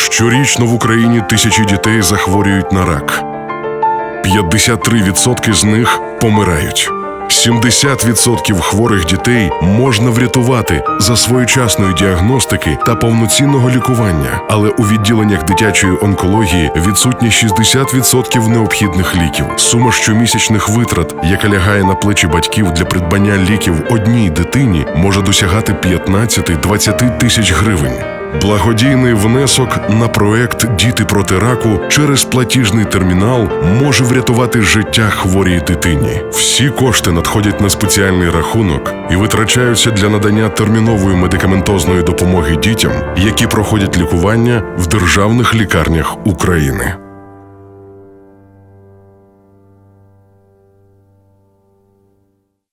Щорічно в Україні тисячі дітей захворюють на рак. 53% з них помирають. 70% хворих дітей можна врятувати за своєчасної діагностики та повноцінного лікування, але у відділеннях дитячої онкології відсутні 60% необхідних ліків. Сума щомісячних витрат, яка лягає на плечі батьків для придбання ліків одній дитині, може досягати 15-20 тисяч гривень. Благодійний внесок на проект Діти проти раку через платіжний термінал може врятувати життя хворій дитині. Всі кошти надходять на спеціальний рахунок і витрачаються для надання термінової медикаментозної допомоги дітям, які проходять лікування в державних лікарнях України.